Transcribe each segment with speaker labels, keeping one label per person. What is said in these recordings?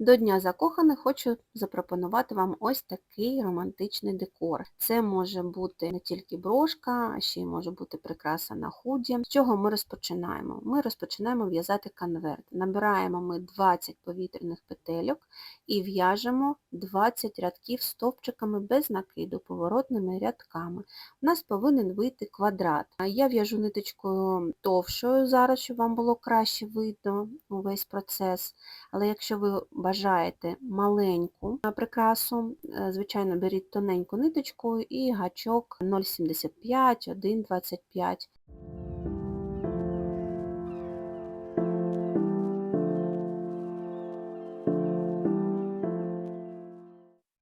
Speaker 1: До Дня закоханих хочу запропонувати вам ось такий романтичний декор. Це може бути не тільки брошка, а ще й може бути прикраса на худі. З чого ми розпочинаємо? Ми розпочинаємо в'язати конверт. Набираємо ми 20 повітряних петельок і в'яжемо 20 рядків стовпчиками без накиду, поворотними рядками. У нас повинен вийти квадрат. Я в'яжу ниточкою товщою зараз, щоб вам було краще видно увесь процес. Але якщо ви бажаєте маленьку прикрасу, е, звичайно, беріть тоненьку ниточку і гачок 0,75, 1,25.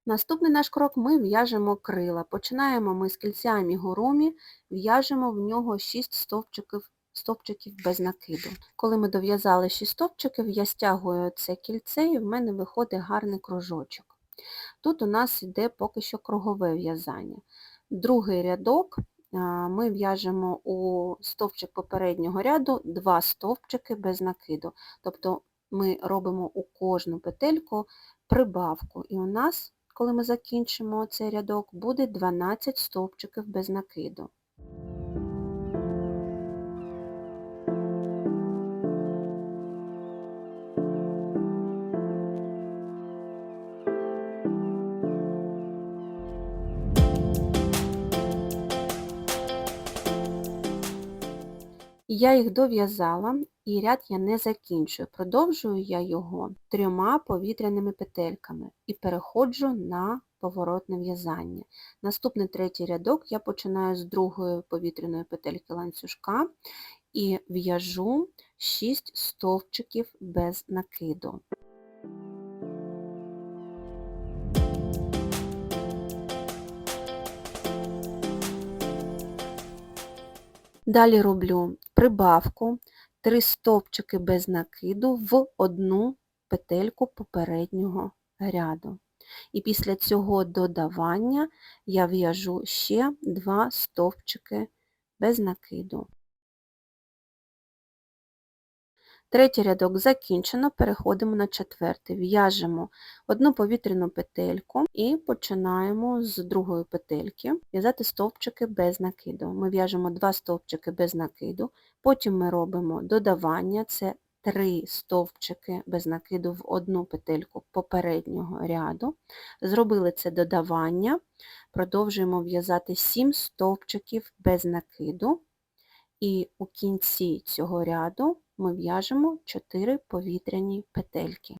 Speaker 1: Наступний наш крок ми в'яжемо крила. Починаємо ми з кільця амігурумі, в'яжемо в нього 6 стовпчиків стовпчиків без накиду. Коли ми дов'язали 6 стовпчиків, я стягую це кільце і в мене виходить гарний кружочок. Тут у нас йде поки що кругове в'язання. Другий рядок ми в'яжемо у стовпчик попереднього ряду 2 стовпчики без накиду. Тобто ми робимо у кожну петельку прибавку. І у нас, коли ми закінчимо цей рядок, буде 12 стовпчиків без накиду. Я їх дов'язала і ряд я не закінчую. Продовжую я його трьома повітряними петельками і переходжу на поворотне в'язання. Наступний третій рядок я починаю з другої повітряної петельки ланцюжка і в'яжу 6 стовпчиків без накиду. Далі роблю прибавку, 3 стовпчики без накиду в одну петельку попереднього ряду. І після цього додавання я в'яжу ще 2 стовпчики без накиду. Третій рядок закінчено, переходимо на четвертий. В'яжемо одну повітряну петельку і починаємо з другої петельки в'язати стовпчики без накиду. Ми в'яжемо два стовпчики без накиду, потім ми робимо додавання, це три стовпчики без накиду в одну петельку попереднього ряду. Зробили це додавання, продовжуємо в'язати 7 стовпчиків без накиду. І у кінці цього ряду ми в'яжемо 4 повітряні петельки.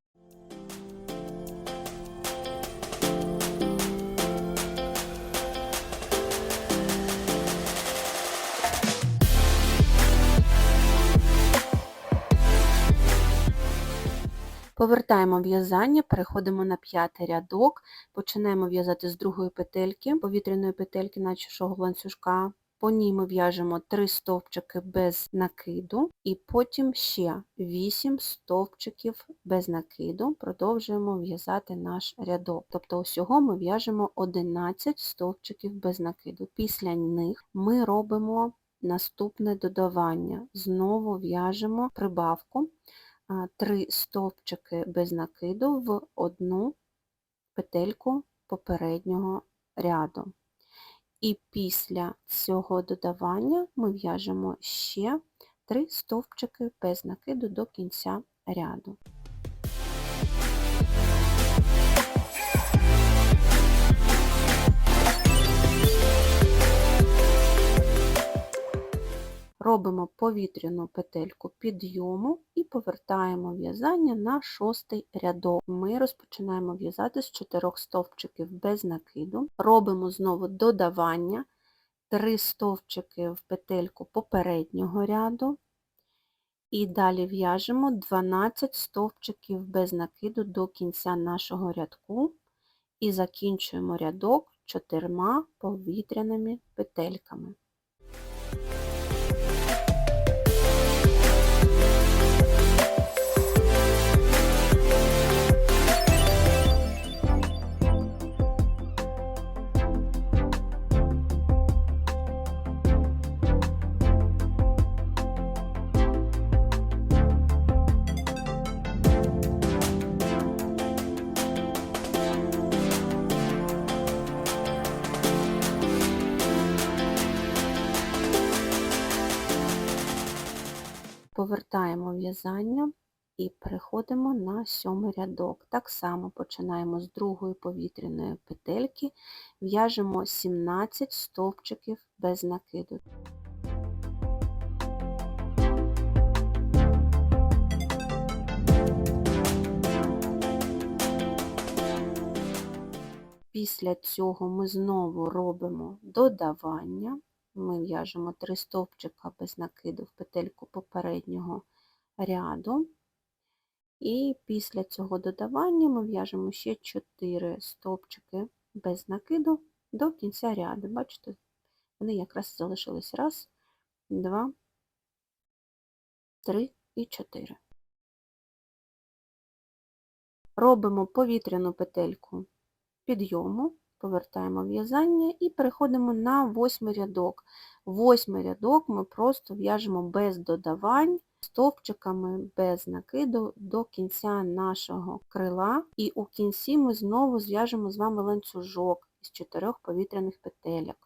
Speaker 1: Повертаємо в'язання, переходимо на п'ятий рядок, починаємо в'язати з другої петельки, повітряної петельки нашого ланцюжка, по ній ми в'яжемо 3 стовпчики без накиду і потім ще 8 стовпчиків без накиду, продовжуємо в'язати наш рядок. Тобто усього ми в'яжемо 11 стовпчиків без накиду. Після них ми робимо наступне додавання. Знову в'яжемо прибавку 3 стовпчики без накиду в одну петельку попереднього ряду. І після цього додавання ми в'яжемо ще 3 стовпчики без накиду до кінця ряду. Робимо повітряну петельку підйому і повертаємо в'язання на шостий рядок. Ми розпочинаємо в'язати з 4 стовпчиків без накиду, робимо знову додавання, 3 стовпчики в петельку попереднього ряду, і далі в'яжемо 12 стовпчиків без накиду до кінця нашого рядку і закінчуємо рядок чотирма повітряними петельками. Повертаємо в'язання і переходимо на сьомий рядок. Так само починаємо з другої повітряної петельки, в'яжемо 17 стовпчиків без накиду. Після цього ми знову робимо додавання. Ми в'яжемо 3 стовпчика без накиду в петельку попереднього ряду. І після цього додавання ми в'яжемо ще 4 стовпчики без накиду до кінця ряду. Бачите, вони якраз залишились. Раз, два, три і чотири. Робимо повітряну петельку підйому, повертаємо в'язання і переходимо на восьмий рядок. Восьмий рядок ми просто в'яжемо без додавань, стовпчиками без накиду до кінця нашого крила. І у кінці ми знову зв'яжемо з вами ланцюжок з чотирьох повітряних петельок.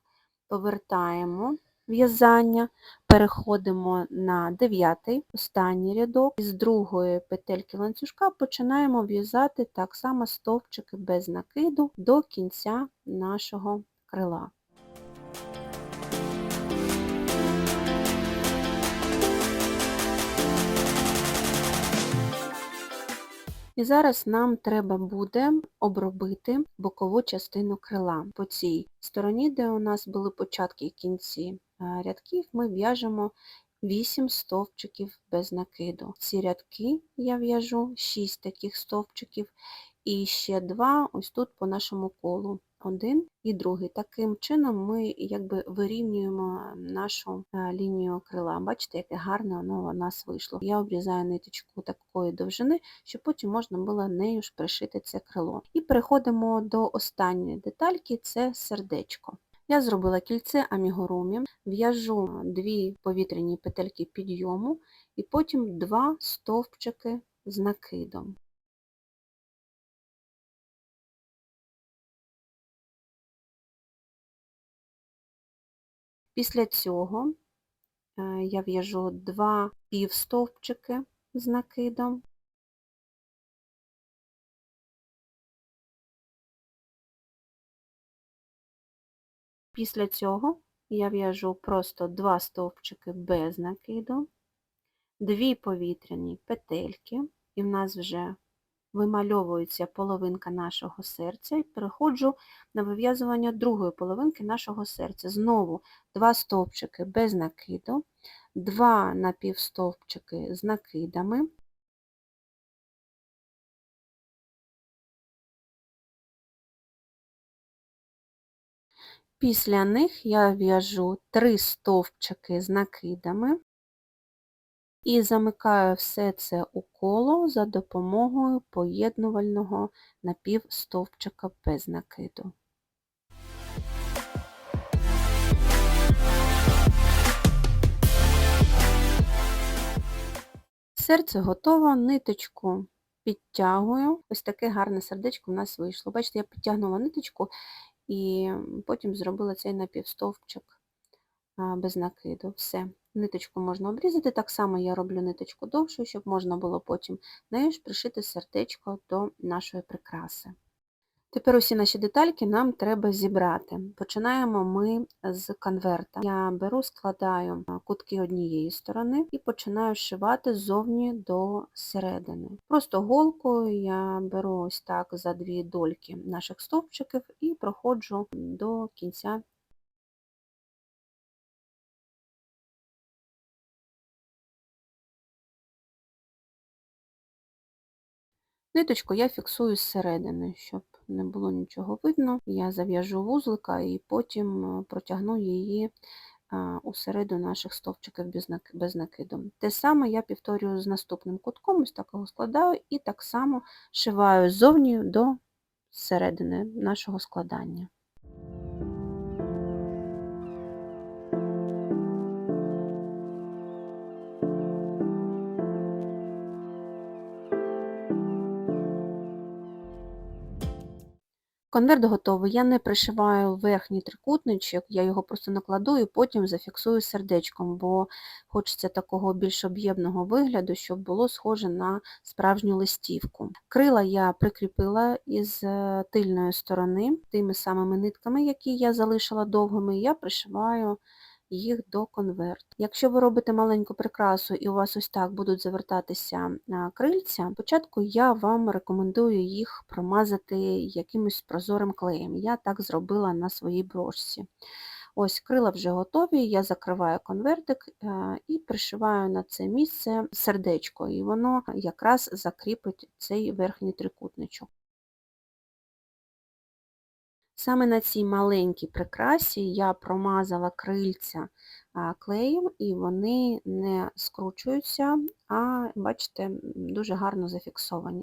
Speaker 1: Повертаємо в'язання, переходимо на дев'ятий, останній рядок, з другої петельки ланцюжка починаємо в'язати так само стовпчики без накиду до кінця нашого крила. І зараз нам треба буде обробити бокову частину крила. По цій стороні, де у нас були початки і кінці е, рядків, ми в'яжемо 8 стовпчиків без накиду. Ці рядки я в'яжу 6 таких стовпчиків і ще 2 ось тут по нашому колу один і другий. Таким чином ми якби вирівнюємо нашу е, лінію крила. Бачите, яке гарне воно у нас вийшло. Я обрізаю ниточку такої довжини, щоб потім можна було нею ж пришити це крило. І переходимо до останньої детальки це сердечко. Я зробила кільце амігурумі, в'яжу дві повітряні петельки підйому і потім два стовпчики з накидом. Після цього е, я в'яжу два півстовпчики з накидом. Після цього я в'яжу просто два стовпчики без накиду, дві повітряні петельки, і в нас вже вимальовується половинка нашого серця і переходжу на вив'язування другої половинки нашого серця. Знову два стовпчики без накиду, два напівстовпчики з накидами. Після них я в'яжу три стовпчики з накидами, і замикаю все це у коло за допомогою поєднувального напівстовпчика без накиду. Серце готово, ниточку підтягую. Ось таке гарне сердечко в нас вийшло. Бачите, я підтягнула ниточку і потім зробила цей напівстовпчик без накиду. Все. Ниточку можна обрізати, так само я роблю ниточку довшу, щоб можна було потім нею ж пришити сердечко до нашої прикраси. Тепер усі наші детальки нам треба зібрати. Починаємо ми з конверта. Я беру, складаю кутки однієї сторони і починаю шивати ззовні до середини. Просто голкою я беру ось так за дві дольки наших стовпчиків і проходжу до кінця Ниточку я фіксую зсередини, щоб не було нічого видно. Я зав'яжу вузлика і потім е, протягну її усереду наших стовпчиків без накиду. Те саме я повторюю з наступним кутком, ось так його складаю, і так само шиваю ззовні до середини нашого складання. Конверт готовий. Я не пришиваю верхній трикутничок, я його просто накладу і потім зафіксую сердечком, бо хочеться такого більш об'ємного вигляду, щоб було схоже на справжню листівку. Крила я прикріпила із е, тильної сторони тими самими нитками, які я залишила довгими, я пришиваю їх до конверту. Якщо ви робите маленьку прикрасу і у вас ось так будуть завертатися крильця, спочатку я вам рекомендую їх промазати якимось прозорим клеєм. Я так зробила на своїй брошці. Ось крила вже готові, я закриваю конвертик і пришиваю на це місце сердечко, і воно якраз закріпить цей верхній трикутничок. Саме на цій маленькій прикрасі я промазала крильця клеєм, і вони не скручуються, а, бачите, дуже гарно зафіксовані.